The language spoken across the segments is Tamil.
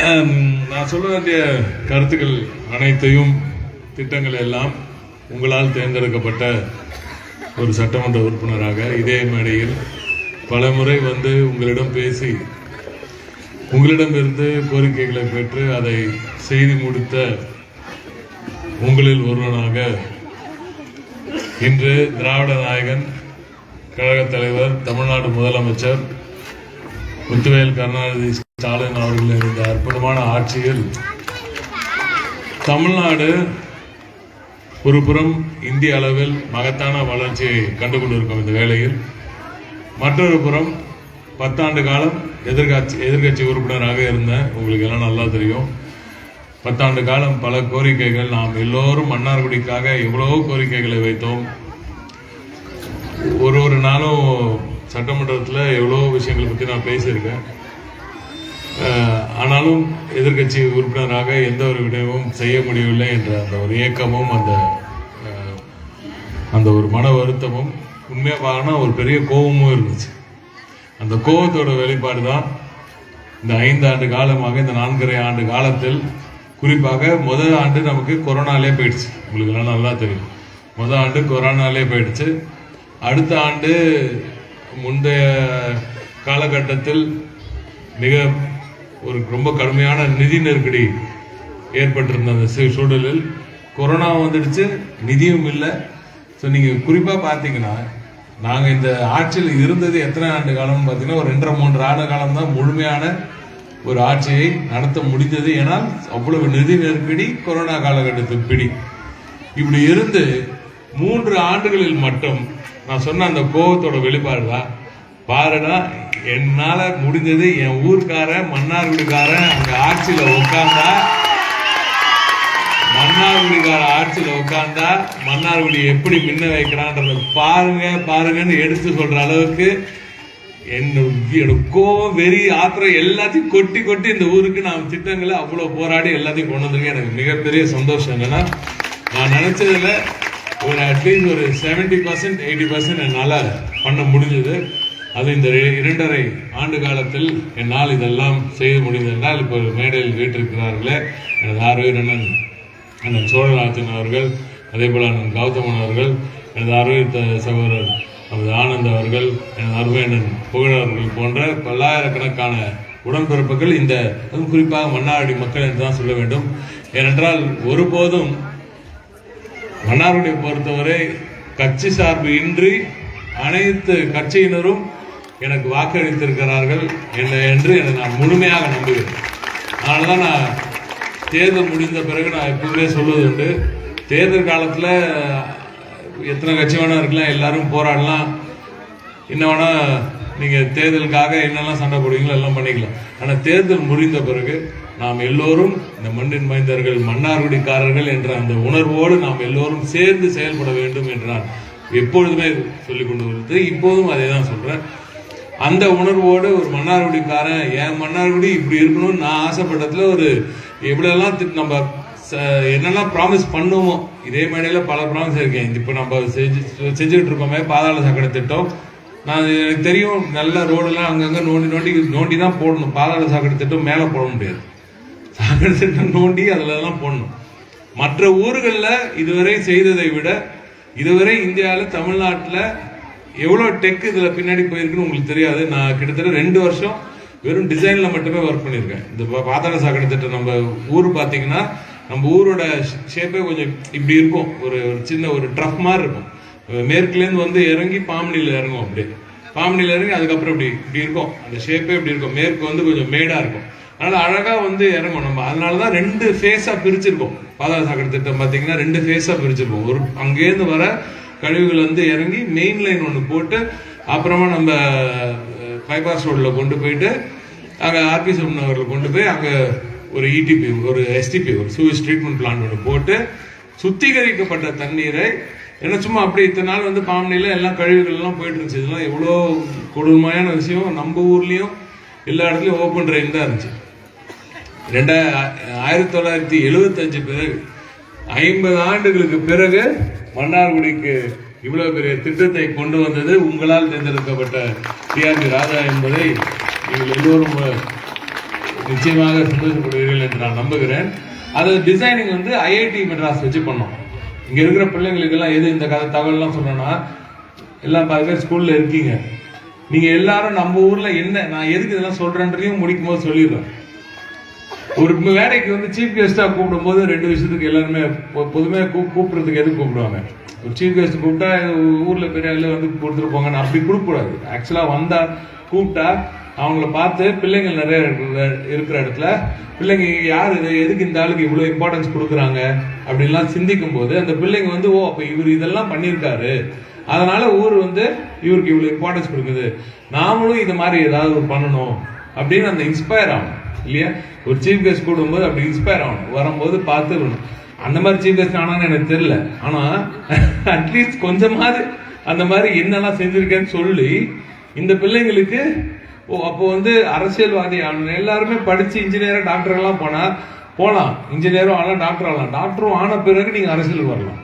நான் சொல்ல வேண்டிய கருத்துக்கள் அனைத்தையும் திட்டங்கள் எல்லாம் உங்களால் தேர்ந்தெடுக்கப்பட்ட ஒரு சட்டமன்ற உறுப்பினராக இதே மேடையில் பலமுறை வந்து உங்களிடம் பேசி உங்களிடமிருந்து கோரிக்கைகளை பெற்று அதை செய்து முடித்த உங்களில் ஒருவனாக இன்று திராவிட நாயகன் கழகத் தலைவர் தமிழ்நாடு முதலமைச்சர் முத்துவேல் கருணாநிதி ஸ்டாலின் அவர்கள் இருந்த அற்புதமான ஆட்சியில் தமிழ்நாடு ஒரு புறம் இந்திய அளவில் மகத்தான வளர்ச்சியை கண்டு கொண்டிருக்கும் இந்த வேளையில் மற்றொரு புறம் பத்தாண்டு காலம் எதிர்கட்சி எதிர்கட்சி உறுப்பினராக இருந்தேன் உங்களுக்கு எல்லாம் நல்லா தெரியும் பத்தாண்டு காலம் பல கோரிக்கைகள் நாம் எல்லோரும் மன்னார்குடிக்காக எவ்வளவோ கோரிக்கைகளை வைத்தோம். ஒரு ஒரு நாளும் சட்டமன்றத்தில் எவ்வளோ விஷயங்களை பற்றி நான் பேசியிருக்கேன். ஆனாலும் எதிர்க்கட்சி உறுப்பினராக எந்த ஒரு விடயமும் செய்ய முடியவில்லை என்ற அந்த ஒரு இயக்கமும் அந்த அந்த ஒரு மன வருத்தமும் உண்மையாக பார்த்தா ஒரு பெரிய கோபமும் இருந்துச்சு. அந்த கோபத்தோட வெளிப்பாடு தான் இந்த ஐந்து ஆண்டு காலமாக இந்த நான்கரை ஆண்டு காலத்தில் குறிப்பாக முதல் ஆண்டு நமக்கு கொரோனாலே போயிடுச்சு. உங்களுக்கு எல்லாம் நல்லா தெரியும். முதல் ஆண்டு கொரோனாலே போயிடுச்சு. அடுத்த ஆண்டு முந்தைய காலகட்டத்தில் மிக ஒரு ரொம்ப கடுமையான நிதி நெருக்கடி ஏற்பட்டிருந்த அந்த சூழலில் கொரோனா வந்துடுச்சு நிதியும் இல்லை. ஸோ நீங்கள் குறிப்பாக பார்த்தீங்கன்னா நாங்கள் இந்த ஆட்சியில் இருந்தது எத்தனை ஆண்டு காலம்னு பார்த்தீங்கன்னா ஒரு ரெண்டரை மூன்று ஆண்டு காலம் தான் முழுமையான ஒரு ஆட்சியை நடத்த முடிந்தது. ஏன்னால் அவ்வளவு நிதி நெருக்கடி கொரோனா காலகட்டத்தில் பிடி. இப்படி இருந்து மூன்று ஆண்டுகளில் மட்டும் நான் சொன்ன அந்த கோபத்தோட வெளிப்பாடு தான் பாருடா என்னால் முடிஞ்சது என் ஊர்க்காரன் மன்னார்குடிக்காரன் அங்கே ஆட்சியில் உட்காந்தா மன்னார்குடிக்கார ஆட்சியில் உட்காந்தா மன்னார்குடி எப்படி மின்ன வைக்கிறான்றத பாருங்க பாருங்கன்னு எடுத்து சொல்கிற அளவுக்கு என்னோட கோவம் வெறி ஆத்திரம் எல்லாத்தையும் கொட்டி கொட்டி இந்த ஊருக்கு நான் திட்டங்களை அவ்வளோ போராடி எல்லாத்தையும் கொண்டு வந்திருக்கேன். எனக்கு மிகப்பெரிய சந்தோஷம் என்னன்னா நான் நினச்சதில் ஒரு அட்லீஸ்ட் ஒரு செவன்டி பர்சன்ட் எயிட்டி பர்சன்ட் என்னால் பண்ண முடிஞ்சது. அது இந்த இரண்டரை ஆண்டு காலத்தில் என்னால் இதெல்லாம் செய்ய முடிந்ததென்றால் இப்போ மேடையில் வீட்டிருக்கிறார்களே எனது ஆர்வீர் அண்ணன் சோழநாதன் அவர்கள் அதே போல் அண்ணன் கௌதமன் அவர்கள் எனது ஆரோக்கிய சகோதரர் நமது ஆனந்த் அவர்கள் எனது அருமையண்ணன் புகழ் அவர்கள் போன்ற பல்லாயிரக்கணக்கான உடன்பிறப்புகள் இந்த குறிப்பாக மன்னாடி மக்கள் என்று தான் சொல்ல வேண்டும். ஏனென்றால் ஒருபோதும் மன்னார்குடியை பொறுத்தவரை கட்சி சார்பு இன்றி அனைத்து கட்சியினரும் எனக்கு வாக்களித்திருக்கிறார்கள் என்ன- என்று என்னை நான் முழுமையாக நம்புகிறேன். அதனால தான் நான் தேர்தல் முடிந்த பிறகு நான் எப்பவுமே சொல்வது உண்டு. தேர்தல் காலத்தில் எத்தனை கட்சி வேணா இருக்கலாம் எல்லாரும் போராடலாம். என்ன வேணா நீங்கள் தேர்தலுக்காக என்னெல்லாம் சண்டை போடுவீங்களோ எல்லாம் பண்ணிக்கலாம். ஆனால் தேர்தல் முடிந்த பிறகு நாம் எல்லோரும் இந்த மண்ணின் மைந்தர்கள் மன்னார்குடிக்காரர்கள் என்ற அந்த உணர்வோடு நாம் எல்லோரும் சேர்ந்து செயல்பட வேண்டும் என்றார் எப்பொழுதுமே சொல்லிக் கொண்டு வருது இப்போதும் அதே தான் சொல்கிறேன் அந்த உணர்வோடு ஒரு மன்னார்குடிக்காரன் என் மன்னார்குடி இப்படி இருக்கணும்னு நான் ஆசைப்பட்டதுல ஒரு எப்படியெல்லாம் நம்ம ச- என்னெல்லாம் ப்ராமிஸ் பண்ணுவோம். இதே மேடையில் பல ப்ராமிஸ் இருக்கேன். இப்போ நம்ம செஞ்சு செஞ்சுக்கிட்டு இருக்கோமே பாதாள சாக்கடை திட்டம். நான் எனக்கு தெரியும் நல்ல ரோடெல்லாம் அங்கங்கே நோண்டி நோண்டி நோண்டி தான் போடணும். பாதாள சாக்கடை திட்டம் மேலே போட முடியாது. சாக்கடை நோண்டி அதுல போடணும். மற்ற ஊர்களில் இதுவரை செய்ததை விட இதுவரை இந்தியாவில் தமிழ்நாட்டில் எவ்வளோ டெக் இதில் பின்னாடி போயிருக்குன்னு உங்களுக்கு தெரியாது. நான் கிட்டத்தட்ட ரெண்டு வருஷம் வெறும் டிசைனில் மட்டுமே ஒர்க் பண்ணியிருக்கேன். இந்த பா- பாதாள சாக்கடை திட்டம் நம்ம ஊர் பார்த்தீங்கன்னா நம்ம ஊரோட ஷேப்பே கொஞ்சம் இப்படி இருக்கும். ஒரு ஒரு சின்ன ஒரு ட்ரஃப் மாதிரி இருக்கும். மேற்குலேருந்து வந்து இறங்கி பாம்பனியில் இறங்கும் அப்படியே. பாம்பனியில் இறங்கி அதுக்கப்புறம் இப்படி இப்படி இருக்கும். அந்த ஷேப்பே இப்படி இருக்கும். மேற்கு வந்து கொஞ்சம் மேடாக இருக்கும். அதனால அழகா வந்து இறங்கும் நம்ம அதனால தான் ரெண்டு ஃபேஸா பிரிச்சிருக்கோம் பாதாள சாக்கடை திட்டம் பார்த்தீங்கன்னா ரெண்டு ஃபேஸா பிரிச்சிருக்கோம் ஒரு அங்கேருந்து வர கழிவுகள் வந்து இறங்கி மெயின் லைன் ஒன்று போட்டு அப்புறமா நம்ம பைபாஸ் ரோட்ல கொண்டு போயிட்டு அங்கே ஆர்பி நகரில் கொண்டு போய் அங்கே ஒரு இடிபி ஒரு எஸ்டிபி ஒரு சூஸ் ட்ரீட்மெண்ட் பிளான் ஒன்று போட்டு சுத்திகரிக்கப்பட்ட தண்ணீரை ஏன்னா சும்மா அப்படி இத்தனை நாள் வந்து பாம்பனில எல்லாம் கழிவுகள்லாம் போயிட்டு இருந்துச்சு. இதெல்லாம் எவ்வளோ கொடுமையான விஷயம். நம்ம ஊர்லேயும் எல்லா இடத்துலையும் ஓப்பன் ட்ரெயின் தான் இருந்துச்சு. ரெண்டா ஆயிரத்தி தொள்ளாயிரத்தி எழுபத்தஞ்சு பிறகு ஐம்பது ஆண்டுகளுக்கு பிறகு மன்னார்குடிக்கு இவ்வளவு பெரிய திட்டத்தை கொண்டு வந்தது உங்களால் தேர்ந்தெடுக்கப்பட்ட டிஆர்பி ராஜா என்பதை நீங்கள் எல்லோரும் நிச்சயமாக சந்தோஷப்படுவீர்கள் என்று நான் நம்புகிறேன். அது டிசைனிங் வந்து ஐஐடி மெட்ராஸ் வச்சு பண்ணோம். இங்கே இருக்கிற பிள்ளைங்களுக்கெல்லாம் எது இந்த கதை தகவல்லாம் சொன்னோன்னா எல்லாம் பாதி பேர் ஸ்கூலில் இருக்கீங்க. நீங்கள் எல்லாரும் நம்ம ஊரில் என்ன நான் எதுக்கு இதெல்லாம் சொல்கிறேன்றதையும் முடிக்கும் போது சொல்லிடுறேன். ஒரு வேலைக்கு வந்து சீஃப் கெஸ்டா கூப்பிடும்போது ரெண்டு விஷயத்துக்கு எல்லாருமே பொ- கூ- கூப்பிடுறதுக்கு எதுவும் கூப்பிடுவாங்க? ஒரு சீஃப் கெஸ்ட் கூப்பிட்டா ஊர்ல பெரிய வந்து கொடுத்துட்டு போங்கன்னு அப்படி கொடுக்கக்கூடாது. ஆக்சுவலா வந்தா கூப்பிட்டா அவங்கள பார்த்து பிள்ளைங்கள் நிறைய இருக்கிற- இருக்கிற இடத்துல பிள்ளைங்க யார் இது எதுக்கு இந்த ஆளுக்கு இவ்வளோ இம்பார்ட்டன்ஸ் கொடுக்குறாங்க? அப்படின்லாம் சிந்திக்கும் போது அந்த பிள்ளைங்க வந்து ஓ அப்போ இவர் இதெல்லாம் பண்ணியிருக்காரு. அதனால ஊர் வந்து இவருக்கு இவ்வளோ இம்பார்ட்டன்ஸ் கொடுக்குது. நாமளும் இது மாதிரி ஏதாவது ஒரு பண்ணணும். அப்படின்னு அந்த இன்ஸ்பயர் ஆகும். இல்லையா? ஒரு சீஃப் கெஸ்ட் கூடும்போது அப்படி இன்ஸ்பயர் ஆகணும். வரும்போது பார்த்து அந்த மாதிரி சீஃப் கெஸ்ட் ஆனான்னு எனக்கு தெரியல. ஆனால் அட்லீஸ்ட் கொஞ்சமாவது அந்த மாதிரி என்னெல்லாம் செஞ்சுருக்கேன்னு சொல்லி இந்த பிள்ளைங்களுக்கு ஓ அப்போ வந்து அரசியல்வாதி ஆகணும். எல்லாருமே படித்து இன்ஜினியராக டாக்டர்லாம் போனால் போகலாம் இன்ஜினியரும் ஆகலாம் டாக்டர் ஆகலாம். டாக்டரும் ஆன பிறகு நீங்கள் அரசியலுக்கு வரலாம்.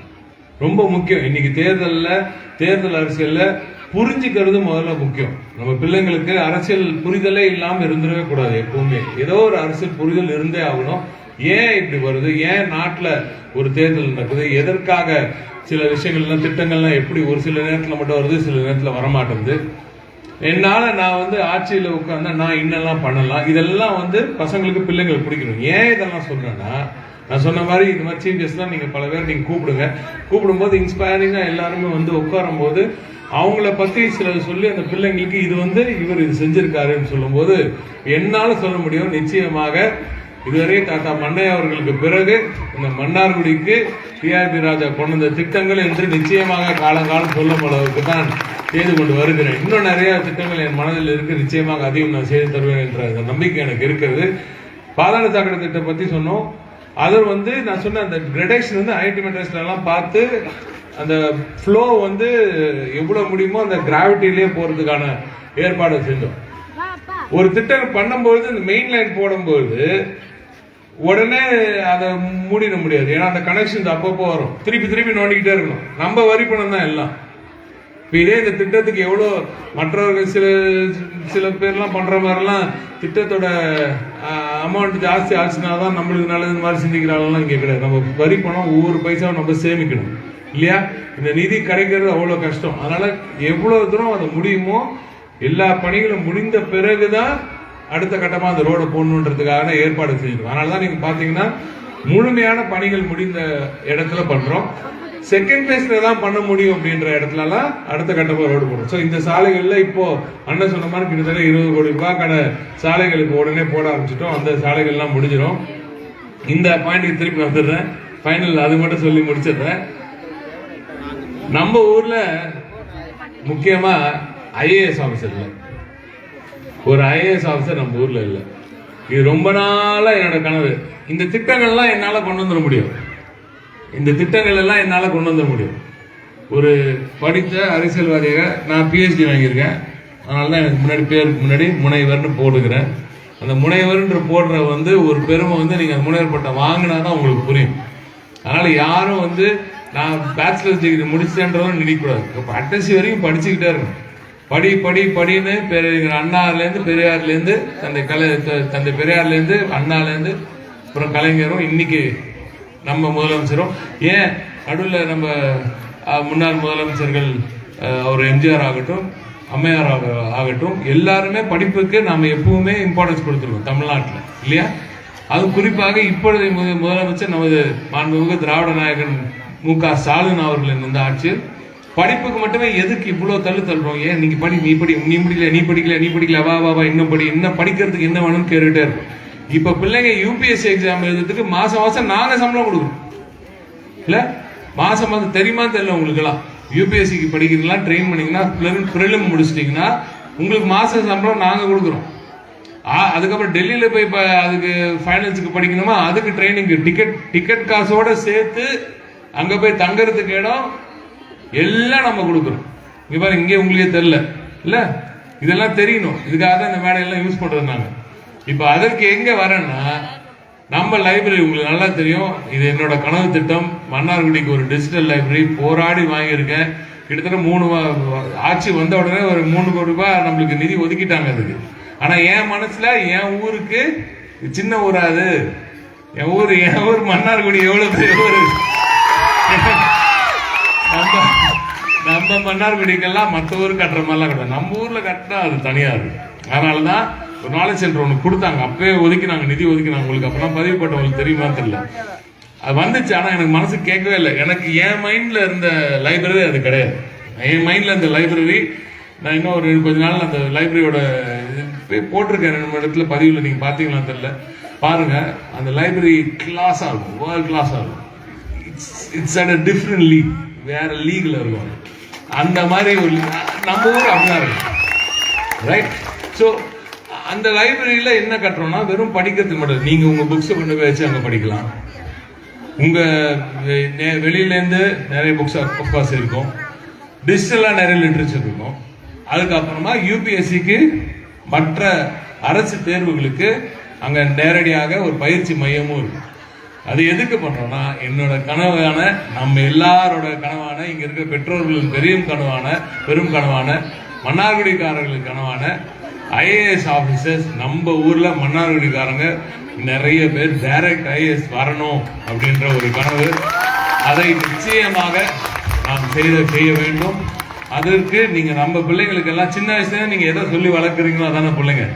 ரொம்ப முக்கியம். இன்னைக்கு தேர்தலில் தேர்தல் அரசியலில் புரிஞ்சுக்கிறது முதல்ல முக்கியம். நம்ம பிள்ளைங்களுக்கு அரசியல் புரிதலே இல்லாமல் இருந்துடவே கூடாது எப்பவுமே. ஏதோ ஒரு அரசியல் புரிதல் இருந்தே ஆகணும். ஏன் இப்படி வருது? ஏன் நாட்டில் ஒரு தேர்தல் நடக்குது? எதற்காக சில விஷயங்கள்லாம் திட்டங்கள்லாம் எப்படி ஒரு சில நேரத்தில் மட்டும் வருது சில நேரத்தில் வரமாட்டேங்குது? என்னால் நான் வந்து ஆட்சியில் உட்காந்து நான் இன்னெல்லாம் பண்ணலாம். இதெல்லாம் வந்து பசங்களுக்கு பிள்ளைங்களுக்கு பிடிக்கணும். ஏன் இதெல்லாம் சொல்கிறேன்னா நான் சொன்ன மாதிரி இந்த மாதிரி சீஃப் கெஸ்ட்லாம் நீங்கள் பல பேர் நீங்கள் கூப்பிடுங்க. கூப்பிடும்போது இன்ஸ்பைரிங்காக எல்லாருமே வந்து உட்காரும்போது அவங்கள பத்தி சில சொல்லி அந்த பிள்ளைங்களுக்கு இது வந்து இவர் இது செஞ்சிருக்காருன்னு சொல்லும்போது என்னால சொல்ல முடியும். நிச்சயமாக இதுவரை தாத்தா மன்னையா அவர்களுக்கு பிறகு இந்த மன்னார்குடிக்கு டிஆர்பி ராஜா கொண்டு வந்த திட்டங்கள் என்று நிச்சயமாக காலங்காலம் சொல்லும் அளவுக்கு தான் செய்து கொண்டு வருகிறேன். இன்னும் நிறைய திட்டங்கள் என் மனதில் இருக்கு. நிச்சயமாக அதையும் நான் செய்து தருவேன் என்ற அந்த நம்பிக்கை எனக்கு இருக்கிறது. பாதாள சாக்கடை திட்டம் பத்தி சொன்னோம். அது வந்து நான் சொன்ன அந்த கிரடேஷன் வந்து ஐடி மெட்ரஸ்ல எல்லாம் பார்த்து அந்த ஃப்ளோ வந்து எவ்வளோ முடியுமோ அந்த கிராவிட்டிலே போகிறதுக்கான ஏற்பாடு செஞ்சோம். ஒரு திட்டம் பண்ணும்போது இந்த மெயின் லைன் போடும்போது உடனே அதை மூடிட முடியாது. ஏன்னா அந்த கனெக்ஷன் அப்பப்போ வரும். திருப்பி திருப்பி நோண்டிக்கிட்டே இருக்கணும். நம்ம வரி பணம் தான் எல்லாம். இப்போ இதே இந்த திட்டத்துக்கு எவ்வளோ மற்றவர்கள் சில சில பேர்லாம் பண்ணுற மாதிரிலாம் திட்டத்தோட அமௌண்ட் ஜாஸ்தி ஆச்சுனா தான் நம்மளுக்கு நல்லது மாதிரி சிந்திக்கிறாங்கலாம் இங்கே கிடையாது. நம்ம வரி பணம் ஒவ்வொரு பைசாவும் நம்ம சேமிக்கணும். இல்லையா? இந்த நிதி கிடைக்கிறது அவ்வளோ கஷ்டம். அதனால எவ்வளோ தூரம் அது முடியுமோ எல்லா பணிகளும் முடிந்த பிறகு தான் அடுத்த கட்டமாக அந்த ரோடை போடணுன்றதுக்காக ஏற்பாடு செய்யணும். அதனால தான் நீங்கள் பார்த்தீங்கன்னா முழுமையான பணிகள் முடிந்த இடத்துல பண்ணுறோம் செகண்ட் பேஸ்ல தான் பண்ண முடியும் அப்படின்ற இடத்துலலாம் அடுத்த கட்டமாக ரோடு போடும் ஸோ இந்த சாலைகளில் இப்போ அண்ணன் சொன்ன மாதிரி கிட்டத்தட்ட இருபது கோடி ரூபாய்க்கான சாலைகளுக்கு உடனே போட ஆரம்பிச்சிட்டோம். அந்த சாலைகள்லாம் முடிஞ்சிடும் இந்த பாயிண்ட்டுக்கு திருப்பி வந்துடுறேன். ஃபைனல் அது மட்டும் சொல்லி முடிச்சிடுறேன். நம்ம ஊர்ல முக்கியமா ஐஏஎஸ் ஆஃபீஸர் இல்லை. ஒரு ஐஏஎஸ் ஆஃபீஸர் நம்ம ஊர்ல இல்லை. இது ரொம்ப நாளா என்னோட கனவு. இந்த திட்டங்கள்லாம் என்னால கொண்டு வந்துட முடியும். இந்த திட்டங்கள் எல்லாம் என்னால கொண்டு வந்துட முடியும். ஒரு படித்த அரசியல்வாதியாக நான் பிஹெச்டி வாங்கியிருக்கேன். அதனால தான் எனக்கு முன்னாடி பேருக்கு முன்னாடி முனைவர்னு போடுகிறேன் அந்த முனைவர்ன்ற போடுற வந்து ஒரு பெருமை வந்து நீங்க அந்த முனைவர் பட்டம் வாங்கினா தான் உங்களுக்கு புரியும். அதனால யாரும் வந்து நான் பேச்சுலர்ஸ் டிகிரி முடிச்சேன்றதும் நினைக்கக்கூடாது. இப்போ அட்டசி வரைக்கும் படிச்சுக்கிட்டே இருக்கணும். படி படி படின்னு பெரிய அண்ணாலேருந்து பெரியார்லேருந்து தந்தை கலை த- தந்தை பெரியார்லேருந்து அண்ணாலேருந்து அப்புறம் கலைஞரும் இன்னைக்கு நம்ம முதலமைச்சரும். ஏன் நடுவில் நம்ம முன்னாள் முதலமைச்சர்கள் அவர் எம்ஜிஆர் ஆகட்டும் அம்மையார் ஆக- ஆகட்டும் எல்லாருமே படிப்புக்கு நாம் எப்பவுமே இம்பார்ட்டன்ஸ் கொடுத்துருக்கோம் தமிழ்நாட்டில் இல்லையா? அது குறிப்பாக இப்பொழுது முதலமைச்சர் நமது மாண்புமிகு திராவிட நாயகன் மு க ஸ்டாலின் அவர்களின் இந்த ஆட்சியில் படிப்புக்கு மட்டுமே எதுக்கு இவ்வளோ தள்ளு தள்ளுறோம்? ஏன் நீங்கள் படி நீ படி நீ படிக்கல நீ படிக்கல நீ படிக்கல வா வா வா இன்னும் படி இன்னும் படிக்கிறதுக்கு என்ன வேணும்னு கேட்டுகிட்டே இருக்கும் இப்போ பிள்ளைங்க யூபிஎஸ்சி எக்ஸாம் எழுதுறதுக்கு மாதம் மாதம் நாங்கள் சம்பளம் கொடுக்குறோம் இல்லை? மாதம் மாதம் தெரியுமா தெரியல உங்களுக்கெல்லாம்? யூபிஎஸ்சிக்கு படிக்கிறீங்களா ட்ரெயின் பண்ணிங்கன்னா ப்ரிலிம் முடிச்சிட்டிங்கன்னா உங்களுக்கு மாதம் சம்பளம் நாங்கள் கொடுக்குறோம். அதுக்கப்புறம் டெல்லியில் போய் இப்போ அதுக்கு ஃபைனல்ஸுக்கு படிக்கணுமா? அதுக்கு ட்ரைனிங் டிக்கெட் டிக்கெட் காசோட சேர்த்து அங்க போய் தங்கறதுக்கு இடம் எல்லாம் நம்ம கொடுக்குறோம். இங்க பாருங்க இங்கே உங்களுக்கே தெரியல. இல்ல? இதெல்லாம் தெரியணும். இதுக்காக தான் இந்த மேடையெல்லாம் யூஸ் பண்றது நாங்க இப்ப அதற்கு எங்க வரேன்னா நம்ம லைப்ரரி உங்களுக்கு நல்லா தெரியும். இது என்னோட கனவு திட்டம். மன்னார்குடிக்கு ஒரு டிஜிட்டல் லைப்ரரி போராடி வாங்கியிருக்கேன். கிட்டத்தட்ட மூணு ஆட்சி வந்த உடனே ஒரு மூணு கோடி ரூபாய் நம்மளுக்கு நிதி ஒதுக்கிட்டாங்க அதுக்கு. ஆனா என் மனசுல என் ஊருக்கு சின்ன ஊராது என் ஊர் என் ஊர் மன்னார்குடி எவ்வளவு பெரிய ஊர்? நம்ம நம்ம மன்னார்குடிக்கெல்லாம் மற்ற ஊர் கட்டுற மாதிரிலாம் கிடையாது. நம்ம ஊரில் கட்டினா அது தனியா இருக்கு அதனாலதான் ஒரு நாலேஜ் சென்டர் ஒன்று கொடுத்தாங்க. அப்பவே ஒதுக்கினாங்க நிதி ஒதுக்கினாங்க. உங்களுக்கு அப்பெல்லாம் பதிவுப்பட்டவங்களுக்கு தெரியுமா தெரியல. அது வந்துச்சு ஆனால் எனக்கு மனசு கேட்கவே இல்லை. எனக்கு என் மைண்டில் இருந்த லைப்ரரி அது கிடையாது. என் மைண்டில் இருந்த லைப்ரரி நான் இன்னும் ஒரு கொஞ்ச நாள் அந்த லைப்ரரியோட போட்டிருக்கேன். ரெண்டு மூணு இடத்துல பதிவில் நீங்கள் பார்த்தீங்களா தெரியல. பாருங்க அந்த லைப்ரரி கிளாஸாக இருக்கும். வேர்ல்ட் கிளாஸாக இருக்கும். It's it's at a different league வேற லீக்ல இருக்கும் அந்த மாதிரி ஒரு நம்ம ஊர் அப்படிதான் இருக்கும் ரைட் ஸோ அந்த லைப்ரரியில் என்ன கட்டுறோம்னா வெறும் படிக்கிறதுக்கு மட்டும் நீங்கள் உங்கள் புக்ஸை கொண்டு போய் வச்சு அங்கே படிக்கலாம். உங்கள் வெளியிலேருந்து நிறைய புக்ஸ் அப்கோர்ஸ் இருக்கும். டிஜிட்டலாக நிறைய லிட்ரேச்சர் இருக்கும். அதுக்கப்புறமா யூபிஎஸ்சிக்கு மற்ற அரசு தேர்வுகளுக்கு அங்கே நேரடியாக ஒரு பயிற்சி மையமும் இருக்கும். அது எதுக்கு பண்றோம்னா என்னோட கனவான நம்ம எல்லாரோட கனவான இங்க இருக்கிற பெற்றோர்களின் பெரிய கனவான பெரும் கனவான மன்னார்குடிக்காரர்களுக்கு கனவான ஐஏஎஸ் ஆஃபீஸர்ஸ் நம்ம ஊர்ல மன்னார்குடிக்காரங்க நிறைய பேர் டைரக்ட் ஐஏஎஸ் வரணும் அப்படின்ற ஒரு கனவு. அதை நிச்சயமாக நாம் செய்த செய்ய வேண்டும். அதற்கு நீங்க நம்ம பிள்ளைங்களுக்கு எல்லாம் சின்ன வயசுல நீங்க எதை சொல்லி வளர்க்குறீங்களோ அதான பிள்ளைங்க.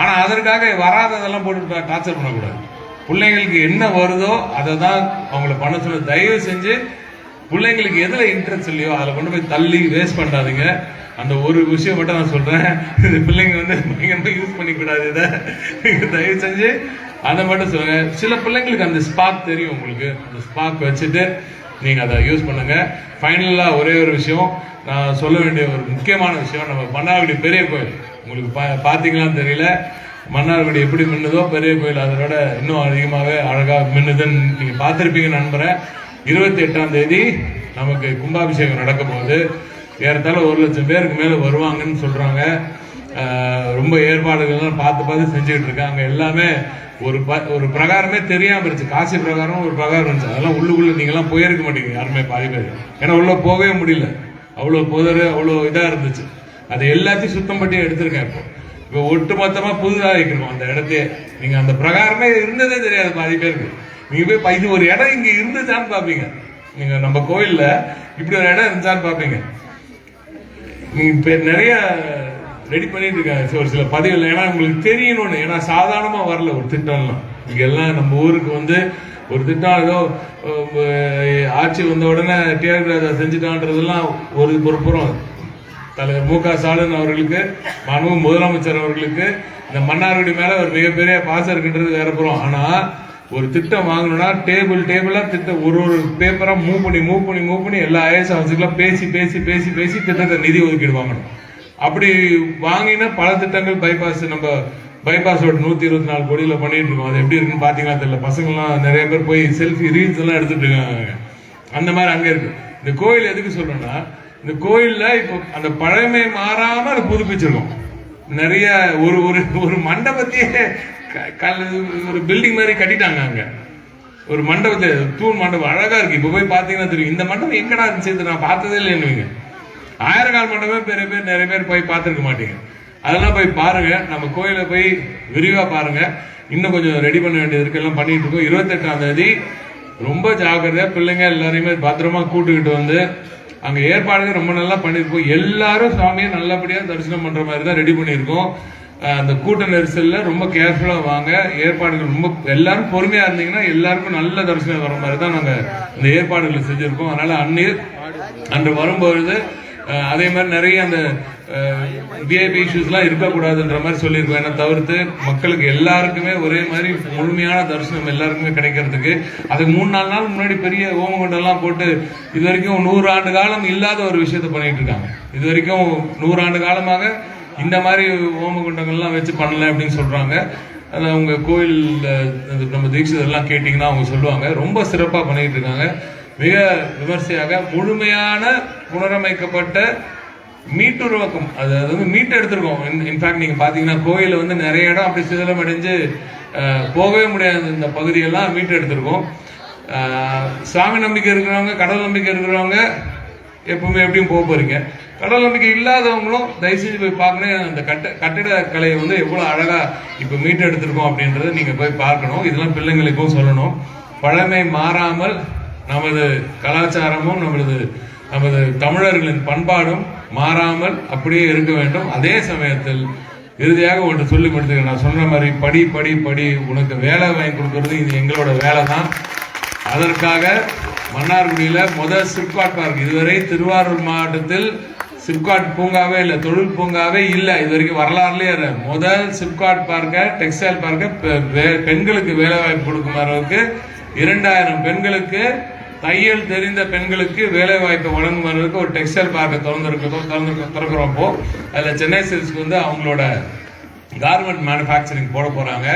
ஆனா அதற்காக வராததெல்லாம் போட்டு டார்ச்சர் பண்ணக்கூடாது. பிள்ளைங்களுக்கு என்ன வருதோ அதை தான் அவங்கள பண்ண சொல்ல. தயவு செஞ்சு பிள்ளைங்களுக்கு எதுல இன்ட்ரெஸ்ட் இல்லையோ அதில் கொண்டு போய் தள்ளி வேஸ்ட் பண்ணாதீங்க. அந்த ஒரு விஷயம் மட்டும் நான் சொல்றேன். இந்த பிள்ளைங்க வந்து பயங்கரமாக யூஸ் பண்ணிக்கூடாது இதை. தயவு செஞ்சு அதை மட்டும் சொல்லுங்க. சில பிள்ளைங்களுக்கு அந்த ஸ்பார்க் தெரியும் உங்களுக்கு. அந்த ஸ்பார்க் வச்சுட்டு நீங்க அதை யூஸ் பண்ணுங்க. ஃபைனலா ஒரே ஒரு விஷயம். நான் சொல்ல வேண்டிய ஒரு முக்கியமான விஷயம் நம்ம மன்னார்குடி பெரிய கோயில். உங்களுக்கு பா- பார்த்தீங்களான்னு தெரியல. மன்னார்குடி எப்படி மின்னுதோ பெரிய கோயில் அதை விட இன்னும் அதிகமாகவே அழகாக மின்னுதுன்னு நீங்கள் பார்த்துருப்பீங்க நண்பரை. இருபத்தி எட்டாம் தேதி நமக்கு கும்பாபிஷேகம் நடக்க போகுது. ஏறத்தாழ ஒரு லட்சம் பேருக்கு மேலே வருவாங்கன்னு சொல்கிறாங்க ரொம்ப ஏற்பாடுகள்லாம் பார்த்து பார்த்து செஞ்சுக்கிட்டு இருக்காங்க. எல்லாமே ஒரு ப- ஒரு பிரகாரமே தெரியாமல் இருந்துச்சு. காசி பிரகாரம் ஒரு பிரகாரம் இருந்துச்சு. அதெல்லாம் உள்ளுக்குள்ளே நீங்க போயிருக்க மாட்டீங்க யாருமே பாதி பேர். ஏன்னா உள்ளே போகவே முடியல. அவ்வளோ புதர் அவ்வளோ இதாக இருந்துச்சு. அது எல்லாத்தையும் சுத்தம் பண்ணி எடுத்திருக்கேன் இப்போ. இப்போ ஒட்டு மொத்தமா புதுதா அந்த இடத்தையே நீங்க அந்த பிரகாரமே இருந்ததே தெரியாது பாதி பேருக்கு. நீங்க போய் இது ஒரு இடம் இங்க இருந்துச்சான்னு பாப்பீங்க. நீங்க நம்ம கோயில்ல இப்படி ஒரு இடம் இருந்துச்சான்னு பாப்பீங்க. நீங்க இப்ப நிறைய ரெடி பண்ணிட்டு இருக்காங்க. ஒரு சில பதிவுகள் ஏன்னா உங்களுக்கு தெரியணும்னு ஏன்னா சாதாரணமா வரல ஒரு திட்டம்லாம். இங்க எல்லாம் நம்ம ஊருக்கு வந்து ஒரு திட்டம் ஏதோ ஆட்சி வந்த உடனே டிஆர் ராஜா செஞ்சுட்டான்றதெல்லாம் ஒரு ஒரு புறம் தலைவர் மு க ஸ்டாலின் அவர்களுக்கு மாண்பு முதலமைச்சர் அவர்களுக்கு இந்த மன்னார்குடி மேல ஒரு மிகப்பெரிய பாசம் இருக்குன்றது வேறப்புறம் ஆனா ஒரு திட்டம் வாங்கணும்னா டேபிள் டேபிளா திட்டம் ஒரு ஒரு பேப்பரா மூவ் பண்ணி மூவ் பண்ணி மூவ் பண்ணி எல்லா ஐஎஸ் ஆஃபீஸுக்கெல்லாம் பேசி பேசி பேசி பேசி திட்டத்தை நிதி ஒதுக்கீடு வாங்கணும். அப்படி வாங்கினா பல திட்டங்கள் பைபாஸ் நம்ம பைபாஸ் ரோடு நூத்தி இருபத்தி நாலு கோடியில பண்ணிட்டு இருக்கோம். அது எப்படி இருக்குன்னு பாத்தீங்கன்னா தெரியல. பசங்கள்லாம் நிறைய பேர் போய் செல்ஃபி ரீல்ஸ் எல்லாம் எடுத்துட்டு இருக்காங்க. அந்த மாதிரி அங்க இருக்கு. இந்த கோயில் எதுக்கு சொல்றேன்னா இந்த கோயில்ல இப்போ அந்த பழமை மாறாம அதை புதுப்பிச்சிருக்கோம். நிறைய ஒரு ஒரு ஒரு மண்டபத்தையே க- ஒரு பில்டிங் மாதிரி கட்டிட்டாங்க அங்க. ஒரு மண்டபத்தை தூண் மண்டபம் அழகா இருக்கு. இப்போ போய் பார்த்தீங்கன்னா தெரியும். இந்த மண்டபம் எங்கடா இருந்துச்சு நான் பார்த்ததே இல்லைன்னு ஆயிரக்கால் மண்டபம் பெரிய பேர் நிறைய பேர் போய் பார்த்துருக்க மாட்டீங்க. அதெல்லாம் போய் பாருங்க. நம்ம கோயிலை போய் விரிவா பாருங்க. இன்னும் கொஞ்சம் ரெடி பண்ண வேண்டியது இருக்கு. எல்லாம் பண்ணிட்டு இருக்கோம். இருபத்தெட்டாம் தேதி ரொம்ப ஜாக்கிரதையா பிள்ளைங்க எல்லாரையுமே பத்திரமா கூட்டுக்கிட்டு வந்து அங்க ஏற்பாடுகள் ரொம்ப நல்லா பண்ணிருக்கோம் எல்லாரும் சாமியை நல்லபடியா தரிசனம் பண்ற மாதிரி தான் ரெடி பண்ணியிருக்கோம். அந்த கூட்ட நெரிசல்ல ரொம்ப கேர்ஃபுல்லா வாங்க. ஏற்பாடுகள் ரொம்ப எல்லாரும் பொறுமையா இருந்தீங்கன்னா எல்லாருக்கும் நல்ல தரிசனம் வர மாதிரி தான் நாங்க இந்த ஏற்பாடுகளை செஞ்சிருக்கோம். அதனால அன்னீர் அன்று வரும்பொழுது அதே மாதிரி நிறைய அந்த விஐபி இஷ்யூஸ்லாம் இருக்கக்கூடாதுன்ற மாதிரி சொல்லியிருக்கோம். ஏன்னா தவிர்த்து மக்களுக்கு எல்லாருக்குமே ஒரே மாதிரி முழுமையான தரிசனம் எல்லாருக்குமே கிடைக்கிறதுக்கு. அதுக்கு மூணு நாலு நாள் முன்னாடி பெரிய ஹோமகுண்டெல்லாம் போட்டு இது வரைக்கும் நூறு ஆண்டு காலம் இல்லாத ஒரு விஷயத்த பண்ணிட்டு இருக்காங்க. இது வரைக்கும் நூறு ஆண்டு காலமாக இந்த மாதிரி ஹோமகுண்டங்கள்லாம் வச்சு பண்ணல அப்படின்னு சொல்றாங்க. அதில் அவங்க கோயில் நம்ம தீட்சிதெல்லாம் கேட்டிங்கன்னா அவங்க சொல்லுவாங்க. ரொம்ப சிறப்பாக பண்ணிகிட்டு இருக்காங்க. மிக விமர்சையாக முழுமையான புனரமைக்கப்பட்ட மீட்டுருவாக்கம் அது வந்து மீட்டு எடுத்திருக்கோம். இன்ஃபேக்ட் நீங்க பாத்தீங்கன்னா கோயில வந்து நிறைய இடம் அப்படி சிதலம் அடைஞ்சு போகவே முடியாத இந்த பகுதியெல்லாம் மீட்டு எடுத்திருக்கோம். சாமி நம்பிக்கை இருக்கிறவங்க கடவுள் நம்பிக்கை இருக்கிறவங்க எப்பவுமே எப்படியும் போக போறீங்க. கடவுள் நம்பிக்கை இல்லாதவங்களும் தயவு செஞ்சு போய் பார்க்கணும். அந்த கட்ட கட்டிட கலையை வந்து எவ்வளோ அழகா இப்போ மீட்டு எடுத்திருக்கோம் அப்படின்றத நீங்க போய் பார்க்கணும். இதெல்லாம் பிள்ளைங்களுக்கும் சொல்லணும். பழமை மாறாமல் நமது கலாச்சாரமும் நமது நமது தமிழர்களின் பண்பாடும் மாறாமல் அப்படியே இருக்க வேண்டும். அதே சமயத்தில் இறுதியாக ஒன்று சொல்லி முடித்துக்கிறேன் நான் சொன்ன மாதிரி படி படி படி. உனக்கு வேலை வாங்கி கொடுக்கறது இது எங்களோட வேலை தான் அதற்காக மன்னார்குடியில் முதல் சிப்காட் பார்க். இதுவரை திருவாரூர் மாவட்டத்தில் சிப்காட் பூங்காவே இல்லை தொழில் பூங்காவே இல்லை. இது வரைக்கும் வரலாறுலேயே இல்லை. முதல் சிப்காட் பார்க்க டெக்ஸ்டைல் பார்க்க பெண்களுக்கு வேலை வாய்ப்பு கொடுக்கும் அளவுக்கு இரண்டாயிரம் பெண்களுக்கு தையல் தெரிந்த பெண்களுக்கு வேலை வாய்ப்பு வழங்குவதற்கு ஒரு டெக்ஸ்டைல் பார்க்க திறந்திருக்கிறோம் திறந்து திறக்கிறப்போ அதில் சென்னை சில்ஸ்க்கு வந்து அவங்களோட கார்மெண்ட் மேனுஃபேக்சரிங் போட போகிறாங்க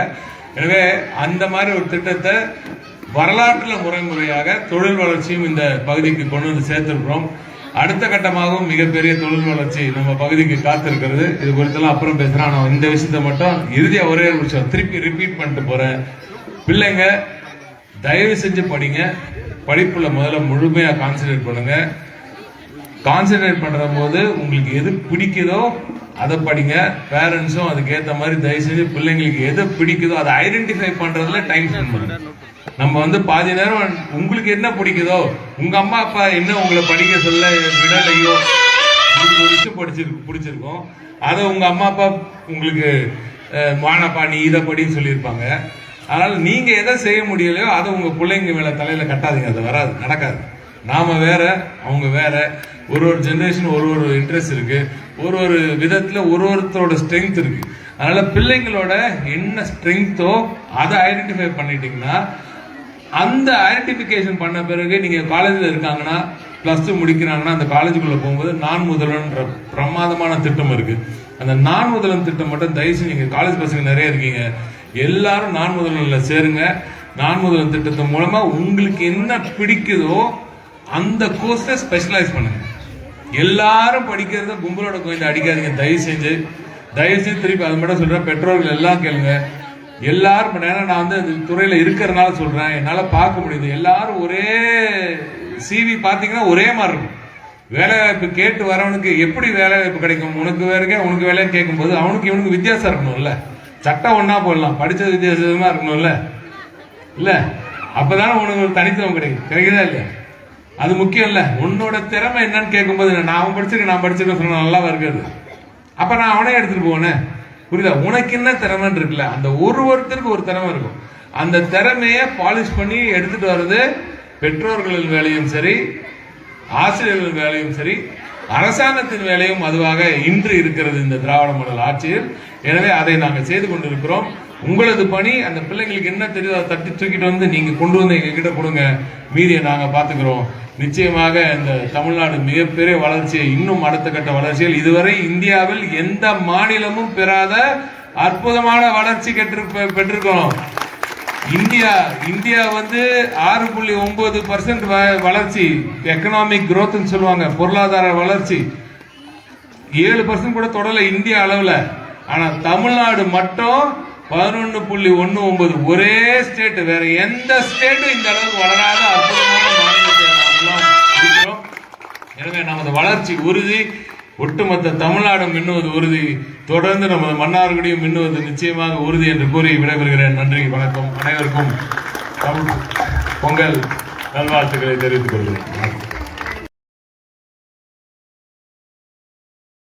எனவே அந்த மாதிரி ஒரு திட்டத்தை வரலாற்றில் முறைமுறையாக தொழில் வளர்ச்சியும் இந்த பகுதிக்கு கொண்டு வந்து சேர்த்துருக்கிறோம். அடுத்த கட்டமாகவும் மிகப்பெரிய தொழில் வளர்ச்சி நம்ம பகுதிக்கு காத்திருக்கிறது. இது குறித்தெல்லாம் அப்புறம் பேசுகிறேன் ஆனால் இந்த விஷயத்தை மட்டும் இறுதியாக ஒரே ஒரு விஷயம் திருப்பி ரிப்பீட் பண்ணிட்டு போகிறேன் பிள்ளைங்க தயவு செஞ்சு படிங்க. படிப்புல முதல்ல முழுமையா கான்சென்ட்ரேட் பண்ணுங்க. கான்சென்ட்ரேட் பண்ற போது உங்களுக்கு எது பிடிக்குதோ அதை படிங்க. பேரண்ட்ஸும் அதுக்கேற்ற மாதிரி தயவு செஞ்சு பிள்ளைங்களுக்கு எது பிடிக்குதோ அதை ஐடென்டிஃபை பண்றதுல டைம் ஸ்பெண்ட் பண்ணுங்க. நம்ம வந்து பாதி நேரம் உங்களுக்கு என்ன பிடிக்குதோ உங்க அம்மா அப்பா என்ன உங்களை படிக்க சொல்ல விடலையோ ஒரு விஷயம் படிச்சிருக்கு பிடிச்சிருக்கோம். அதை உங்க அம்மா அப்பா உங்களுக்கு வானப்பா நீ இதை படின்னு சொல்லியிருப்பாங்க. அதனால் நீங்கள் எதை செய்ய முடியலையோ அதை உங்கள் பிள்ளைங்க மேலே தலையில் கட்டாதீங்க. அது வராது நடக்காது. நாம் வேற அவங்க வேற. ஒரு ஒரு ஜென்ரேஷன் ஒரு ஒரு இன்ட்ரெஸ்ட் இருக்குது ஒரு ஒரு விதத்தில் ஒரு ஒருத்தரோட ஸ்ட்ரென்த் இருக்குது அதனால் பிள்ளைங்களோட என்ன ஸ்ட்ரென்த்தோ அதை ஐடென்டிஃபை பண்ணிட்டீங்கன்னா அந்த ஐடென்டிஃபிகேஷன் பண்ண பிறகு நீங்கள் காலேஜில் இருக்காங்கன்னா ப்ளஸ் டூ முடிக்கிறாங்கன்னா அந்த காலேஜுக்குள்ளே போகும்போது நான் முதல்வன்ற பிரமாதமான திட்டம் இருக்குது அந்த நான் முதல்வன் திட்டம் மட்டும் தயவுசெய்து நீங்கள் காலேஜ் பசங்க நிறைய இருக்கீங்க. எல்லாரும் நான் முதல்வன்ல சேருங்க. நான் முதல்வன் திட்டத்தின் மூலமாக உங்களுக்கு என்ன பிடிக்குதோ அந்த கோர்ஸை ஸ்பெஷலைஸ் பண்ணுங்க. எல்லாரும் படிக்கிறத கும்பலோட கோயில் அடிக்காதீங்க. தயவு செஞ்சு. தயவு செஞ்சு திருப்பி அது மட்டும் சொல்கிறேன் பெற்றோர்கள் எல்லாம் கேளுங்க. எல்லாரும் ஏன்னா நான் வந்து அந்த துறையில் இருக்கிறதுனால சொல்கிறேன் என்னால் பார்க்க முடியுது. எல்லாரும் ஒரே சிவி பார்த்தீங்கன்னா ஒரே மாதிரி இருக்கும். வேலைவாய்ப்பு கேட்டு வரவனுக்கு எப்படி வேலைவாய்ப்பு கிடைக்கும்? உனக்கு வேலைக்கே உனக்கு வேலைன்னு கேட்கும்போது அவனுக்கு இவனுக்கு வித்தியாசம் இருக்கணும்ல. சட்டம் ஒன்றா போடலாம். படித்தது வித்தியாசமாக இருக்கணும்ல. இல்லை? அப்போ தானே உனக்கு ஒரு தனித்துவம் கிடைக்கும். கிடைக்குதா இல்லையா? அது முக்கியம் இல்லை. உன்னோட திறமை என்னன்னு கேட்கும்போது நான் அவன் படிச்சிருக்கேன் நான் படிச்சிருக்கேன் சொன்னா நல்லா இருக்கிறது அப்போ நான் அவனே எடுத்துகிட்டு போனேன் புரியுதா? உனக்கு என்ன திறமைன்னு இருக்குல்ல? அந்த ஒரு ஒருத்தருக்கு ஒரு திறமை இருக்கும். அந்த திறமைய பாலிஷ் பண்ணி எடுத்துகிட்டு வர்றது பெற்றோர்களின் வேலையும் சரி ஆசிரியர்கள் வேலையும் சரி அரசாங்கத்தின் வேலையும் அதுவாக இன்று இருக்கிறது இந்த திராவிட மாடல் ஆட்சியில். எனவே அதை நாங்கள் செய்து கொண்டிருக்கிறோம். உங்களது பணி அந்த பிள்ளைங்களுக்கு என்ன தெரியுதோ அதை தட்டி தூக்கிட்டு வந்து நீங்கள் கொண்டு வந்து எங்ககிட்ட கொடுங்க. மீதியை நாங்கள் பார்த்துக்கிறோம். நிச்சயமாக இந்த தமிழ்நாடு மிகப்பெரிய வளர்ச்சியை இன்னும் அடுத்த கட்ட வளர்ச்சியில் இதுவரை இந்தியாவில் எந்த மாநிலமும் பெறாத அற்புதமான வளர்ச்சி கற்று பெற்றிருக்கிறோம். இந்தியா இந்தியா வந்து ஆறு புள்ளி ஒன்பது பர்சன்ட் வளர்ச்சி. எக்கனாமிக் குரோத்னு சொல்லுவாங்க. பொருளாதார வளர்ச்சி. ஏழு பர்சன்ட் கூட தொடல இந்தியா அளவில். ஆனால் தமிழ்நாடு மட்டும் பதினொன்று புள்ளி ஒன்று ஒன்பது. ஒரே ஸ்டேட் வேற எந்த ஸ்டேட்டும் இந்த அளவுக்கு வளராத அற்புதமான மாநிலத்தை நாம் இருக்கிறோம் எனவே நமது வளர்ச்சி உறுதி. ஒட்டுமொத்த தமிழ்நாடும் மின்னுவது உறுதி. தொடர்ந்து நமது மன்னார்களையும் மின்னுவது நிச்சயமாக உறுதி என்று கூறி விடைபெறுகிறேன். நன்றி வணக்கம். அனைவருக்கும் தமிழ் பொங்கல் நல்வாழ்த்துக்களை தெரிவித்துக் கொள்கிறேன்.